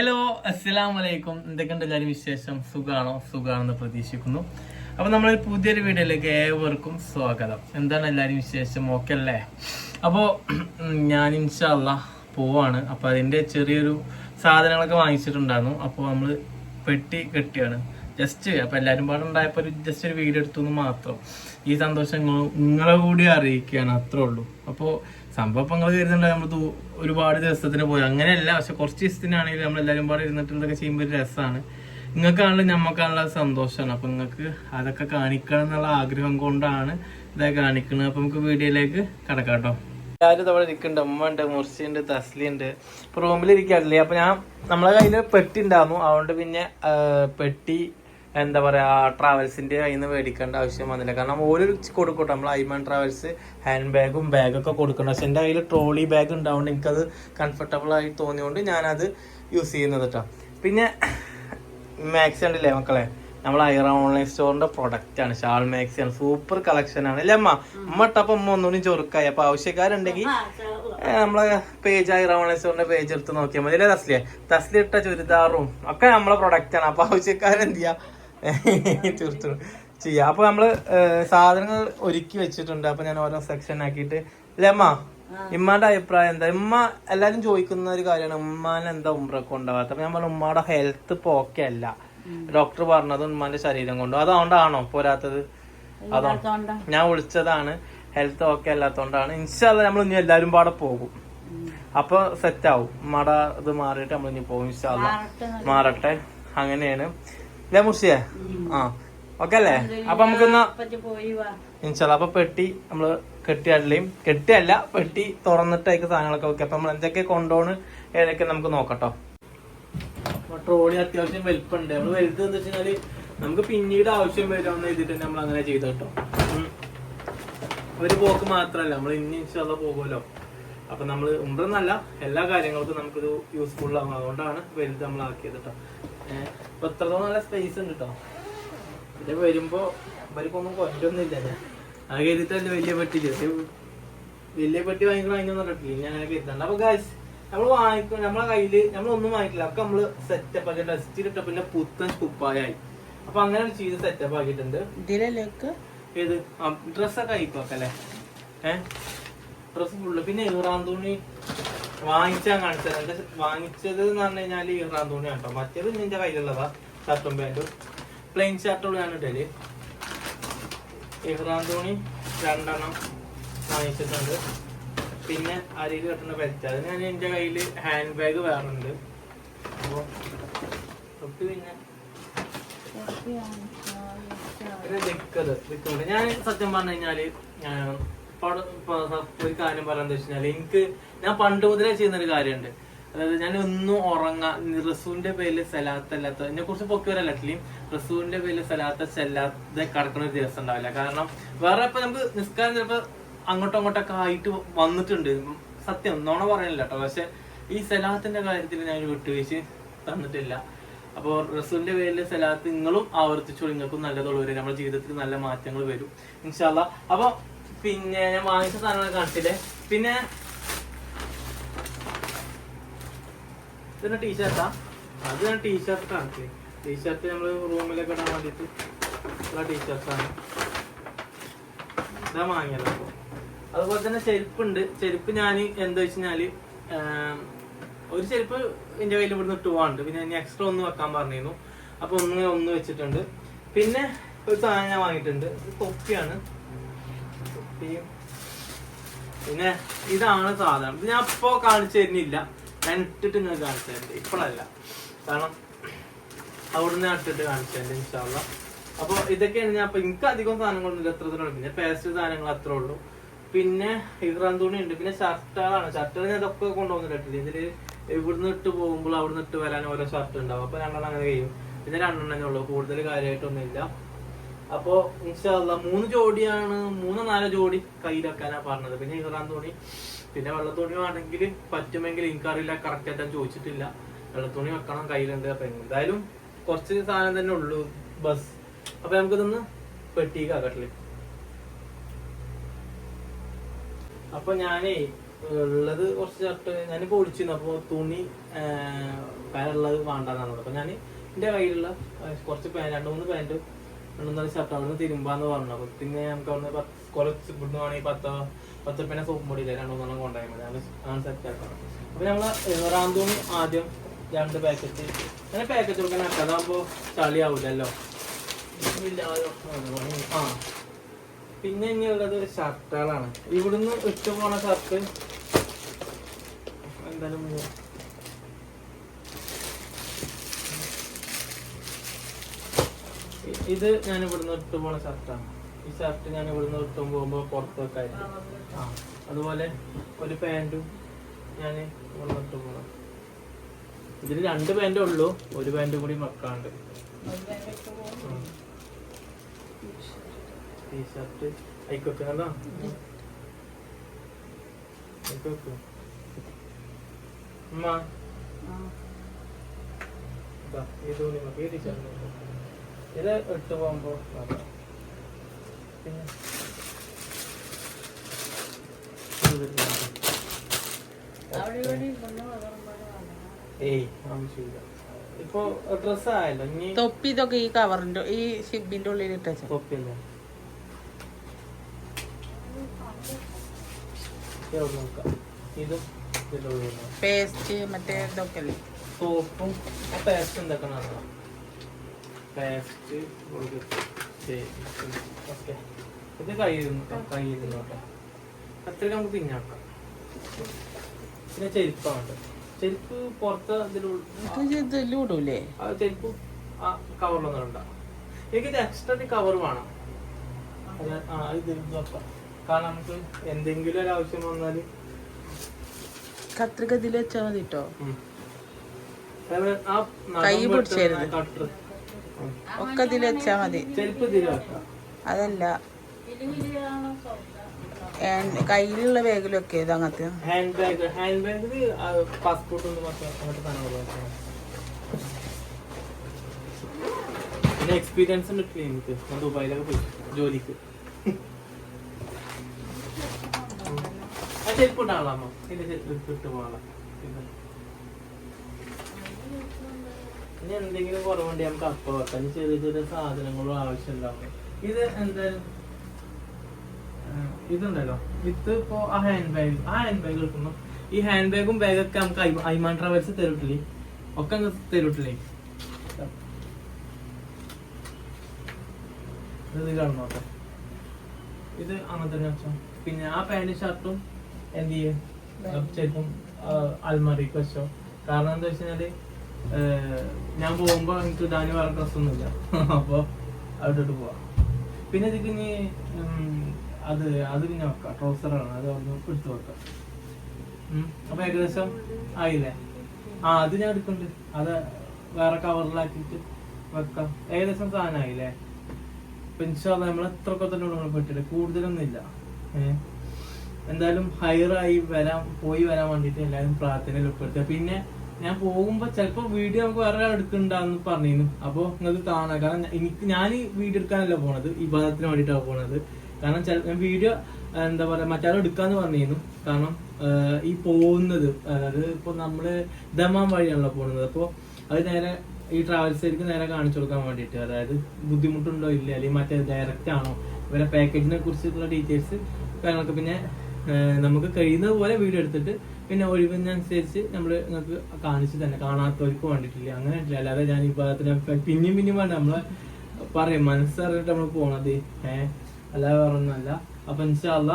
Hello അസ്സലാം വലൈക്കും എന്തൊക്കെയുണ്ട് എല്ലാവരും വിശേഷം? സുഖാണോ? സുഖാണെന്ന് പ്രതീക്ഷിക്കുന്നു. അപ്പൊ നമ്മൾ പുതിയൊരു വീഡിയോയിലേക്ക് ഏവർക്കും സ്വാഗതം. എന്താണ് എല്ലാവരും വിശേഷം? ഓക്കെ അല്ലേ? അപ്പോൾ ഞാൻ ഇൻഷല്ല പോവാണ്. അപ്പൊ അതിന്റെ ചെറിയൊരു സാധനങ്ങളൊക്കെ വാങ്ങിച്ചിട്ടുണ്ടായിരുന്നു. അപ്പോൾ നമ്മൾ പെട്ടി കെട്ടിയാണ്. ജസ്റ്റ് അപ്പൊ എല്ലാവരും പാടെ ഉണ്ടായപ്പോൾ ഒരു ജസ്റ്റ് ഒരു വീഡിയോ എടുത്തു എന്ന് മാത്രം. ഈ സന്തോഷം നിങ്ങളെ കൂടി അറിയിക്കുകയാണ് അത്രേ ഉള്ളൂ. അപ്പോൾ സംഭവം ഇപ്പൊ നിങ്ങൾ കരുതുന്നുണ്ടാവും നമ്മൾ ഒരുപാട് ദിവസത്തിന് പോയി. അങ്ങനെയല്ല പക്ഷെ കുറച്ച് ദിവസത്തിനാണെങ്കിലും നമ്മൾ എല്ലാവരും പാടെ ഇരുന്നിട്ട് ഇതൊക്കെ ചെയ്യുമ്പോൾ ഒരു രസമാണ് നിങ്ങൾക്കാണല്ലോ ഞമ്മക്കാണല്ലോ സന്തോഷമാണ്. അപ്പൊ നിങ്ങൾക്ക് അതൊക്കെ കാണിക്കണം എന്നുള്ള ആഗ്രഹം കൊണ്ടാണ് ഇതൊക്കെ കാണിക്കുന്നത്. അപ്പൊ നമുക്ക് വീഡിയോയിലേക്ക് കടക്കാം കേട്ടോ. എല്ലാവരും ഇതവിടെ ഇരിക്കുന്നുണ്ട്. ഉമ്മ ഉണ്ട് മുർച്ചിയുണ്ട് തസ്ലി ഉണ്ട്. റൂമിലിരിക്കാറില്ലേ അപ്പൊ ഞാൻ നമ്മളെ കയ്യിൽ പെട്ടി ഉണ്ടായിരുന്നു. അതുകൊണ്ട് പിന്നെ പെട്ടി എന്താ പറയാ ട്രാവൽസിന്റെ കയ്യിൽ നിന്ന് മേടിക്കേണ്ട ആവശ്യം വന്നില്ല. കാരണം ഓരോ കൊടുക്കട്ടെ. നമ്മൾ ഐമാൻ ട്രാവൽസ് ഹാൻഡ് ബാഗും ബാഗൊക്കെ കൊടുക്കണം. പക്ഷെ എന്റെ കയ്യിൽ ട്രോളി ബാഗ് ഉണ്ടാവുകൊണ്ട് എനിക്കത് കംഫർട്ടബിൾ ആയി തോന്നിയോണ്ട് ഞാനത് യൂസ് ചെയ്യുന്നത് കേട്ടോ പിന്നെ മാക്സി ഉണ്ടല്ലേ മക്കളെ? നമ്മൾ ഐറ ഓൺലൈൻ സ്റ്റോറിന്റെ പ്രൊഡക്റ്റ് ആണ്. ഷാൾ മാക്സി ആണ്. സൂപ്പർ കളക്ഷൻ ആണ്. അല്ലേ അമ്മ? അമ്മ ഇട്ടപ്പോ അമ്മ ഒന്നുകൂടി ചൊറുക്കായി. അപ്പൊ ആവശ്യക്കാരുണ്ടെങ്കിൽ നമ്മളെ പേജ് ഐറ ഓൺലൈൻ സ്റ്റോറിന്റെ പേജ് എടുത്ത് നോക്കിയാൽ മതി. അല്ലേ തസ്ലിയെ? തസ്ലി ഇട്ട ചുരിദാറും ഒക്കെ നമ്മളെ പ്രൊഡക്റ്റ് ആണ്. അപ്പൊ ആവശ്യക്കാരെന്ത് ചെയ്യാ തീർത്തും. ചെയ്യാം. അപ്പൊ നമ്മൾ സാധനങ്ങൾ ഒരുക്കി വെച്ചിട്ടുണ്ട്. അപ്പൊ ഞാൻ ഓരോ സെക്ഷൻ ആക്കിയിട്ട്. ലമ്മ ഇമ്മാന്റെ അഭിപ്രായം എന്താ? ഉമ്മ എല്ലാരും ചോദിക്കുന്ന ഒരു കാര്യമാണ്. ഉമ്മാനെ എന്താ ഉമ്രക്ക് ഉണ്ടാവാത്ത അപ്പൊ ഞാൻ പറഞ്ഞു ഉമ്മയുടെ ഹെൽത്ത് ഇപ്പൊ ഓക്കെ അല്ല. ഡോക്ടർ പറഞ്ഞത് ഉമ്മാന്റെ ശരീരം കൊണ്ടു. അതുകൊണ്ടാണോ പോരാത്തത്? അതോ? ഞാൻ വിളിച്ചതാണ്. ഹെൽത്ത് ഓക്കെ അല്ലാത്തോണ്ടാണ്. ഇൻഷാല്ല നമ്മൾ ഇനി എല്ലാരും പാടെ പോകും. അപ്പൊ സെറ്റ് ആവും. ഉമ്മയുടെ ഇത് മാറിയിട്ട് നമ്മൾ ഇനി പോകും ഇൻഷാല്ല മാറട്ടെ. അങ്ങനെയാണ്. അല്ലേ മുർഷിയെ ആ ഓക്കെ അല്ലേ അപ്പൊ നമുക്കിന്ന് ഇൻഷാല്ല അപ്പൊ പെട്ടി നമ്മൾ കെട്ടിയല്ലേയും കെട്ടിയല്ല പെട്ടി തുറന്നിട്ട് അതിക്ക് സാധനങ്ങളൊക്കെ വെക്കാം. അപ്പൊ നമ്മൾ എന്തൊക്കെ കൊണ്ടുപോണ് ഏതൊക്കെ നമുക്ക് നോക്കട്ടോ. ട്രോളി അത്യാവശ്യം വലുപ്പുണ്ട്. നമ്മൾ വലുത് എന്താ വെച്ചാൽ നമുക്ക് പിന്നീട് ആവശ്യം വരുമെന്ന് എഴുതിട്ട് നമ്മൾ അങ്ങനെ ചെയ്ത കേട്ടോ. ഒരു പോക്ക് മാത്രല്ല നമ്മൾ ഇനി ഇൻഷാല്ല പോകുമല്ലോ. അപ്പൊ നമ്മൾ ഉണ്ടെന്നല്ല എല്ലാ കാര്യങ്ങൾക്കും നമുക്കിത് യൂസ്ഫുൾ ആവും അതുകൊണ്ടാണ് വലുത് നമ്മൾ ആക്കിയത് കേട്ടോ അപ്പൊ എത്രത്തോളം നല്ല സ്പേസ് ഉണ്ട് കേട്ടോ ഇത് വരുമ്പോ ഇവർക്കൊന്നും ഞാൻ അത് കരുതിട്ടല്ലേ വലിയ പെട്ടി വലിയ പെട്ടി വാങ്ങിക്കണം അതിനൊന്നും പറഞ്ഞിട്ടില്ല ഞാൻ അങ്ങനെ കരുതണ്ട. അപ്പൊ ഗാസ് നമ്മൾ വാങ്ങിക്കും നമ്മളെ കയ്യിൽ നമ്മളൊന്നും വാങ്ങിക്കില്ല. ഒക്കെ നമ്മൾ സെറ്റപ്പ് ആക്കി ടെസ്റ്റ് ഇട്ട പിന്നെ പുത്തൻ കുപ്പായായി. അപ്പൊ അങ്ങനെ ഒരു ചെയ്ത് സെറ്റപ്പ് ആക്കിയിട്ടുണ്ട്. ഇതിലേക്ക് ഏത്? ഡ്രസ്സൊക്കെ ആയിക്കോക്കല്ലേ ഏഹ് ഡ്രസ് ഫുള്ള് പിന്നെ ഇറാൻ തുണി വാങ്ങിച്ചാൻ കാണിച്ചത് എന്റെ വാങ്ങിച്ചത് എന്ന് പറഞ്ഞു കഴിഞ്ഞാൽ ഇറാൻ തുണി കേട്ടോ മറ്റേത് നിന്റെ കയ്യിലുള്ളതാ. ഷർട്ടും പാന്റും പ്ലെയിൻ ഷർട്ടും ഞാൻ ഇട്ടൽ. ഇഹ്റാൻ തുണി രണ്ടെണ്ണം വാങ്ങിച്ചിട്ടുണ്ട്. പിന്നെ അരിയിൽ കെട്ടുന്ന പരിച്ച അതിന് ഞാൻ എന്റെ കയ്യിൽ ഹാൻഡ് ബാഗ് വേറെ ഉണ്ട് അപ്പൊ തൊട്ട് പിന്നെ ദിക്കുണ്ട് ഞാൻ സത്യം പറഞ്ഞു സ- ഒരു കാര്യം പറയാന്ന് വെച്ചാൽ എനിക്ക് ഞാൻ പണ്ട് മുതലേ ചെയ്യുന്ന ഒരു കാര്യമുണ്ട് അതായത് ഞാൻ ഒന്നും ഉറങ്ങാ റസൂന്റെ പേരിൽ സലാത്തല്ലാത്ത എന്നെ കുറിച്ച് പൊക്കി വരല്ല അറ്റ്ലീം റസൂലിന്റെ പേരിൽ സലാത്ത ചെല്ലാതെ കിടക്കുന്ന ഒരു ദിവസം ഉണ്ടാവില്ല. കാരണം വേറെ ഇപ്പൊ നമുക്ക് നിസ്കാരം ചിലപ്പോ അങ്ങോട്ടും അങ്ങോട്ടൊക്കെ ആയിട്ട് വന്നിട്ടുണ്ട്. സത്യം നോണ പറയണില്ല കേട്ടോ പക്ഷെ ഈ സലാത്തിന്റെ കാര്യത്തിൽ ഞാൻ വിട്ടുവീഴ്ച തന്നിട്ടില്ല. അപ്പോൾ റസൂലിന്റെ പേരിൽ സലാത്ത് നിങ്ങളും ആവർത്തിച്ചോളൂ. നിങ്ങൾക്കും നല്ലതുള്ളൂ വരും നമ്മുടെ ജീവിതത്തിൽ നല്ല മാറ്റങ്ങൾ വരും. ഇൻഷാല്ല അപ്പൊ പിന്നെ ഞാൻ വാങ്ങിച്ച സാധനങ്ങൾ കാണിച്ചില്ലേ? പിന്നെ ഇതൊരു ടീഷർട്ടാ അത് ഞാൻ ടീഷർട്ട് കാണിച്ചേ. ടീഷർട്ട് നമ്മൾ റൂമിലൊക്കെ ഇടാൻ വേണ്ടിട്ട് ടീഷർട്ടാണ് ഇതാ വാങ്ങിയത് അതുപോലെ തന്നെ ചെരുപ്പുണ്ട്. ചെരുപ്പ് ഞാൻ എന്താ വെച്ചാൽ ഒരു ചെരുപ്പ് എന്റെ കയ്യിൽ ഇവിടുന്ന് ഇട്ട് പോകാനുണ്ട് പിന്നെ ഞാൻ എക്സ്ട്രാ ഒന്ന് വെക്കാൻ പറഞ്ഞിരുന്നു. അപ്പൊ ഒന്ന് ഒന്ന് വെച്ചിട്ടുണ്ട്. പിന്നെ ഒരു സാധനം ഞാൻ വാങ്ങിയിട്ടുണ്ട്. തൊപ്പിയാണ്. തൊപ്പിയും പിന്നെ ഇതാണ് സാധനം. ഇത് ഞാൻ ഇപ്പോ കാണിച്ചു തരുന്നില്ല. ഞാൻ ഇട്ടിട്ട് നിങ്ങൾ കാണിച്ചു തരുന്നുണ്ട് ഇപ്പോഴല്ല കാരണം അവിടുന്ന് ഇട്ടിട്ട് കാണിച്ചു തരുന്നുണ്ട് ഇൻഷാള്ള അപ്പൊ ഇതൊക്കെയാണ് ഞാൻ അപ്പൊ എനിക്ക് അധികം സാധനങ്ങളൊന്നും എത്ര ഇതിനുള്ളൂ പിന്നെ പേസ്റ്റ് സാധനങ്ങൾ അത്രേ ഉള്ളൂ. പിന്നെ ഇറാൻ തുണി ഉണ്ട്. പിന്നെ ഷർട്ടുകളാണ്. ഷർട്ടുകൾ ഞാൻ ഇതൊക്കെ കൊണ്ടുപോകുന്നില്ല ഇതിൽ ഇവിടുന്ന് ഇട്ട് പോകുമ്പോൾ അവിടുന്ന് ഇട്ട് വരാൻ ഓരോ ഷർട്ട് ഉണ്ടാവും. അപ്പൊ രണ്ടെണ്ണം അങ്ങനെ കഴിയും. പിന്നെ രണ്ടെണ്ണേ ഉള്ളൂ. കൂടുതൽ കാര്യമായിട്ടൊന്നും ഇല്ല അപ്പോ ഇൻഷാല്ല മൂന്ന് ജോഡിയാണ് മൂന്ന് നാല് ജോഡി കയ്യിലാക്കാനാ പറഞ്ഞത്. പിന്നെ ഇറാൻ തോണി പിന്നെ വെള്ളത്തോണി ആണെങ്കിൽ പറ്റുമെങ്കിൽ എനിക്കറിയില്ല കറക്റ്റ് ആയിട്ട് ചോദിച്ചിട്ടില്ല. വെള്ളത്തോണി വെക്കണം കയ്യിലുണ്ട് അപ്പൊ എന്തായാലും കുറച്ച് സാധനം തന്നെ ഉള്ളൂ ബസ്. അപ്പൊ നമുക്കിതൊന്ന് പെട്ടിക്കാക്കട്ടില്ല അപ്പൊ ഞാനേ ഉള്ളത് കുറച്ച് ഷർട്ട് ഞാനിപ്പോ ഒളിച്ചിരുന്നു അപ്പൊ തുണി പാനുള്ളത് വേണ്ടെന്നാണ്. അപ്പൊ ഞാൻ എന്റെ കയ്യിലുള്ള കുറച്ച് പാൻ രണ്ട് മൂന്ന് പാന്റ് രണ്ട് മൂന്നാൽ ഷർട്ട് അവിടെ നിന്ന് തിരുമ്പാന്ന് പറഞ്ഞു. അപ്പൊ പിന്നെ നമുക്ക് അവിടെ നിന്ന് കുറച്ച് ഇവിടുന്ന് വേണമെങ്കിൽ പത്തോ പത്ത് റുപ്യനെ സോപ്പ് പൊടി ഇല്ല? രണ്ടു മൂന്നെണ്ണം കൊണ്ടുപോയാൽ മതി. അങ്ങനെ സെറ്റ് ആക്കണം. അപ്പൊ നമ്മൾ റാന്തൂണി ആദ്യം രണ്ട് പാക്കറ്റ് അങ്ങനെ പാക്കറ്റ് കൊടുക്കാൻ അതാകുമ്പോ ചളിയാവൂലല്ലോ? ആ. പിന്നെ ഇനിയുള്ളത് ഷർട്ടുകളാണ് ഇവിടുന്ന് ഇട്ട് പോണ ഷർട്ട് എന്തായാലും ഇത് ഞാൻ ഇവിടുന്ന് ഇട്ട് പോണ ഷർട്ടാണ്. ഈ ഷർട്ട് ഞാൻ ഇവിടുന്ന് ഇട്ടും പോകുമ്പോ പുറത്ത് വെക്കായിരുന്നു ആ അതുപോലെ ഒരു പാന്റും ഞാൻ ഇവിടുന്ന് ഇട്ട് പോണം ഇതിൽ രണ്ട് പാന്റേ ഉള്ളൂ. ഒരു പാന്റും കൂടി വെക്കാണ്ട്. ടീഷർട്ട് ആയിക്കോട്ടെ കണ്ടോ? ആയിക്കോട്ടെ അമ്മ ഇതാ, ഈ തുണി ഈ ടീഷർട്ട്. ഇത് ഇട്ട് പോകുമ്പോ നോക്കാം. പിന്നെ. ഏയ് ആവശ്യമില്ല ഇപ്പൊ ഡ്രസ് ആയല്ലോ ഇനി തൊപ്പി ഇതൊക്കെ ഈ കവറിന്റെ ഈ ഷിബിന്റെ ഉള്ളിൽ ഇട്ടു നോക്കാം. ഇതും പേസ്റ്റ് മറ്റേ ഇതൊക്കെ സോപ്പും ആ പേസ്റ്റ് എന്തൊക്കെ നടക്കണം പേസ്റ്റ് ഓക്കെ. ഇത് കയ്യിരുന്നു കയ്യിരുന്നു നിന്നോട്ടെ അത്രയ്ക്ക് നമുക്ക് പിന്നാക്കാം പിന്നെ ചെരുപ്പാണ്. ചെരുപ്പ് പുറത്ത് ഇതിലൂടെ ആ ചെരുപ്പ് കവറിലൊന്നും ഉണ്ടാവും എനിക്കിത് എക്സ്ട്രാ കവർ വേണം. അത് ഇത് കാരണം നമുക്ക് എന്തെങ്കിലും ഒരു ആവശ്യം വന്നാൽ കത്രിക ഇതിൽ വെച്ചാൽ മതി കേട്ടോ കൈ. ഉം. ഒക്കെ ഇതിൽ വെച്ചാൽ മതി. അതല്ല. കയ്യിലുള്ള ബാഗിലൊക്കെ അങ്ങനത്തെ? ഹാൻഡ് ബാഗ് ഹാൻഡ് എക്സ്പീരിയൻസ് ജോലിക്ക്. ചെരുപ്പ് എന്റെ ചെരുപ്പ് ഇട്ട് പോകണം ഇനി എന്തെങ്കിലും കുറവുണ്ട് നമുക്ക് അപ്പം വെക്കാം ചെറിയ ചെറിയ സാധനങ്ങളും ആവശ്യമുണ്ടാവും ഇത് എന്തായാലും ഇതുണ്ടല്ലോ. ഇത് ഇപ്പോ ആ ഹാൻഡ് ബാഗ് ആ ഹാൻഡ് ബാഗ് എടുക്കുന്നു. ഈ ഹാൻഡ് ബാഗും ബാഗൊക്കെ നമുക്ക് ഐമാൻ ട്രാവൽസ് തരൂട്ടില്ലേ? ഒക്കെ അങ്ങ് തരൂട്ടില്ലേ? ഇത് കാണുന്നോട്ടെ ഇത് അങ്ങനെ തന്നെ വെച്ചോ പിന്നെ ആ പാന്റ് ഷർട്ടും എന്ത് ചെയ്യും? ചിലപ്പം അൽമാറിക്ക് വെച്ചോ. കാരണം എന്താ വെച്ച് കഴിഞ്ഞാൽ ഏർ, ഞാൻ പോകുമ്പോ എനിക്ക് ഇടാൻ വേറെ ഡ്രസ്സൊന്നുമില്ല അപ്പൊ അവിടോട്ട് പോവാം. പിന്നെ ഇതിക്ക് ഇനി അത് അത് പിന്നെ വെക്കാം. ട്രൗസറാണ് അത് ഒന്ന് എടുത്ത് വെക്കാം. അപ്പൊ ഏകദേശം ആയില്ലേ? ആ അത് ഞാൻ എടുക്കുന്നുണ്ട് അത് വേറെ കവറിലാക്കിയിട്ട് വെക്കാം. ഏകദേശം സാധനമായില്ലേ? അപ്പൊ ഇൻഷാല്ല നമ്മൾ എത്രയൊക്കെ തന്നെ നമ്മൾ പറ്റില്ല കൂടുതലൊന്നും ഇല്ല ഏഹ് എന്തായാലും ഹയറായി വരാൻ പോയി വരാൻ വേണ്ടിട്ട് എല്ലാവരും പ്രാർത്ഥനയിൽ ഉൾപ്പെടുത്തുക. പിന്നെ ഞാൻ പോകുമ്പോ ചിലപ്പോ വീഡിയോ നമുക്ക് വേറെ എടുക്കണ്ടാന്ന് പറഞ്ഞിരുന്നു. അപ്പൊ നിങ്ങൾക്ക് കാണാം. കാരണം എനിക്ക് ഞാൻ വീഡിയോ എടുക്കാനല്ല പോണത്. ഈ ഭാഗത്തിന് വേണ്ടിയിട്ടാണ് പോണത്. കാരണം ചില ഞാൻ വീഡിയോ എന്താ പറയാ മറ്റാരും എടുക്കാന്ന് പറഞ്ഞിരുന്നു. കാരണം ഈ പോകുന്നത് അതായത് ഇപ്പൊ നമ്മൾ ദമാം വഴിയാണല്ലോ പോകുന്നത്. അപ്പൊ അത് നേരെ ഈ ട്രാവൽസിലേക്ക് നേരെ കാണിച്ചു കൊടുക്കാൻ വേണ്ടിയിട്ട് അതായത് ബുദ്ധിമുട്ടുണ്ടോ ഇല്ല? അല്ലെങ്കിൽ മറ്റേ ഡയറക്റ്റ് ആണോ? ഇവരെ പാക്കേജിനെ കുറിച്ചിട്ടുള്ള ഡീറ്റെയിൽസ് കാര്യങ്ങളൊക്കെ പിന്നെ നമുക്ക് കഴിയുന്നത് പോലെ വീഡിയോ എടുത്തിട്ട് പിന്നെ ഒഴിവിനനുസരിച്ച് നമ്മൾ നിങ്ങൾക്ക് കാണിച്ചു തന്നെ. കാണാത്തവർക്ക് വേണ്ടിയിട്ടില്ല അങ്ങനെ അല്ലാതെ ഞാൻ ഈ ഭാഗത്തിന് പിന്നെയും പിന്നെയും വേണ്ട. നമ്മളെ പറയും. മനസ്സറിഞ്ഞിട്ട് നമ്മൾ പോണത്. ഏഹ് അല്ലാതെ പറഞ്ഞല്ല അപ്പൊ ഇൻഷാല്ല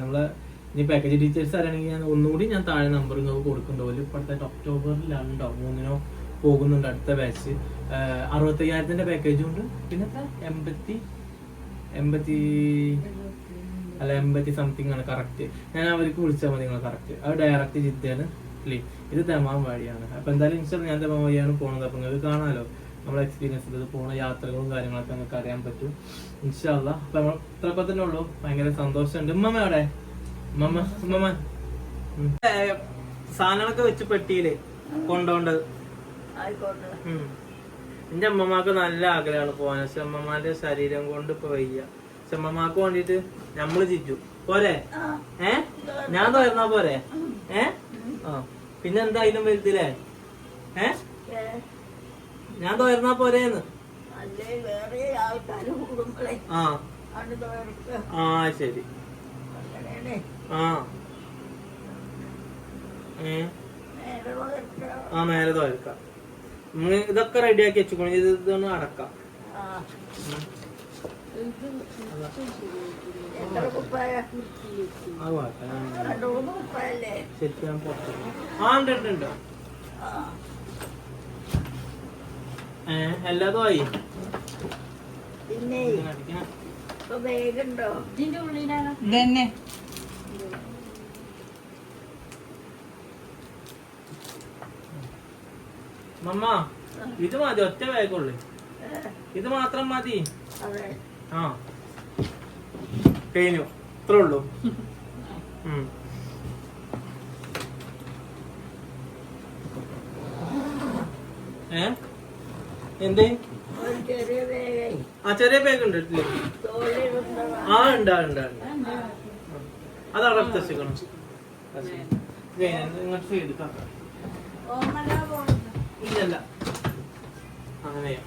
നമ്മളെ ഇനി പാക്കേജ് ഡീറ്റെയിൽസ് അറിയണമെങ്കിൽ ഞാൻ ഒന്നുകൂടി ഞാൻ താഴെ നമ്പർ നിങ്ങൾക്ക് കൊടുക്കുന്നുണ്ട്. ഇപ്പോഴത്തെ ഒക്ടോബറിലാണോ മൂന്നിനോ പോകുന്നുണ്ട് അടുത്ത ബാച്ച് അറുപത്തയ്യായിരത്തിന്റെ പാക്കേജും ഉണ്ട്. പിന്നെ എത്ര? എൺപത്തി എൺപത്തി അല്ല എൺപത്തി സംതിങ് ആണ് കറക്റ്റ് ഞാൻ അവർക്ക് വിളിച്ചാൽ മതി നിങ്ങൾ കറക്റ്റ് അത് ഡയറക്റ്റ് ജിദ്ദയാണ് ലീ ഇത് തെമാൻ വഴിയാണ്. അപ്പൊ എന്തായാലും ഇൻസ്റ്റർ ഞാൻ തെമാൻ വഴിയാണ് പോണത്. അപ്പൊ നിങ്ങൾക്ക് കാണാമല്ലോ നമ്മളെ എക്സ്പീരിയൻസ് ഇത് പോണ യാത്രകളും കാര്യങ്ങളൊക്കെ നിങ്ങൾക്ക് അറിയാൻ പറ്റും. ഇൻഷാല്ല അപ്പൊ നമ്മൾ ഇത്രയൊക്കെ തന്നെ ഉള്ളൂ. ഭയങ്കര സന്തോഷമുണ്ട്. ഉമ്മമ്മ അവിടെ ഉമ്മമ്മ ഉമ്മമ്മ. സാധനങ്ങളൊക്കെ വെച്ച് പെട്ടിയിൽ കൊണ്ടോണ്ടത് ഉം. എന്റെ അമ്മമാക്ക് നല്ല ആഗ്രഹമാണ് പോകാൻ പക്ഷെ അമ്മമാരുടെ ശരീരം കൊണ്ട് ഇപ്പൊ വയ്യ. പക്ഷെ അമ്മമാക്ക് വേണ്ടിട്ട് നമ്മൾ ചിറ്റു പോരെ ഏ? ഞാൻ തോരുന്നാ പോരെ? ഏ? ആ. പിന്നെ എന്താ അതിനും വലുതില്ലേ ഏ? ഞാൻ തോരുന്നാ പോരേന്ന്? ആ. ആ ശരി. ആ. ഏ? ആ മേലെ തോരക്കാം ഇതൊക്കെ ഇതൊക്കെ റെഡിയാക്കി വെച്ചുക്കോണി. ഇത് ഇതൊന്ന് അടക്കാം. ശരിക്കും പിന്നെ മമ്മ ഇത് മതി ഒറ്റ ബാഗുള്ളു ഇത് മാത്രം മതി ആ. കഴിഞ്ഞു. ഇത്രേ ഉള്ളൂ. ഏ? എന്തേ? ആ ചെറിയ ബാഗ് ഉണ്ട് ആ ഉണ്ട് ഉണ്ട്. അത് അവിടെ എടുത്ത് വെച്ചേക്കണം. ഇങ്ങോട്ട് സൈഡ് കാക്കാം ഓമന പോകുന്നു ഇല്ലല്ല. അങ്ങനെ ചെയ്യാം